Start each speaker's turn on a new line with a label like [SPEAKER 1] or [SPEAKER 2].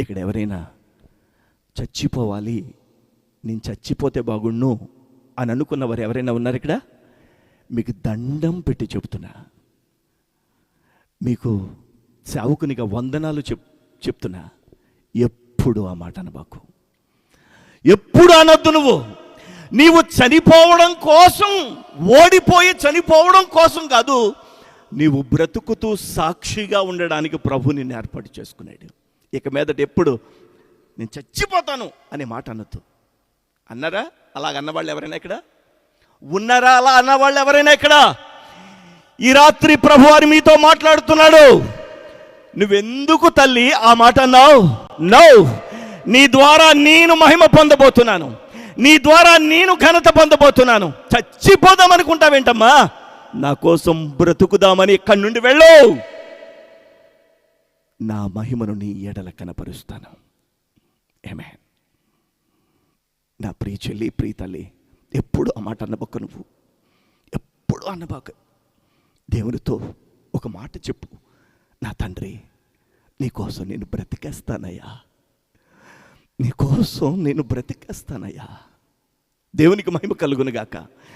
[SPEAKER 1] ఇక్కడ ఎవరైనా చచ్చిపోవాలి నేను చచ్చిపోతే బాగుండు అని అనుకున్న వారు ఎవరైనా ఉన్నారు ఇక్కడ? మీకు దండం పెట్టి చెప్తున్నా మీకు సేవకునిగా వందనాలు చెప్ చెప్తున్నా. ఎప్పుడు ఆ మాట అనబాకు. ఎప్పుడు అనొద్దు నువ్వు. నీవు చనిపోవడం కోసం ఓడిపోయి చనిపోవడం కోసం కాదు నీవు బ్రతుకుతూ సాక్షిగా ఉండడానికి ప్రభు నిన్ను ఏర్పాటు చేసుకున్నాడు. ఇక మీదట ఎప్పుడు నేను చచ్చిపోతాను అనే మాట అనొద్దు. అన్నారా? అలాగ అన్నవాళ్ళు ఎవరైనా ఇక్కడ? ఉన్నారా? అలా అన్నవాళ్ళు ఎవరైనా ఇక్కడ? ఈ రాత్రి ప్రభువారి మీతో మాట్లాడుతున్నాడు. నువ్వెందుకు తల్లి ఆ మాట అన్నావు? నో. నీ ద్వారా నేను మహిమ పొందబోతున్నాను. నీ ద్వారా నేను ఘనత పొందబోతున్నాను. చచ్చిపోదాం అనుకుంటావేంటమ్మా నా కోసం బ్రతుకుదామని ఇక్కడి నుండి వెళ్ళు. నా మహిమను నీ ఎడల కనపరుస్తాను. ఏమే నా ప్రియ చెల్లి ప్రియ తల్లి ఎప్పుడు ఆ మాట అన్నబొక్క నువ్వు. ఎప్పుడు అన్నబాక దేవునితో ఒక మాట చెప్పు. నా తండ్రి నీకోసం నేను బ్రతికేస్తానయ్యా. నీకోసం నేను బ్రతికేస్తానయ్యా. దేవునికి మహిమ కలుగునుగాక.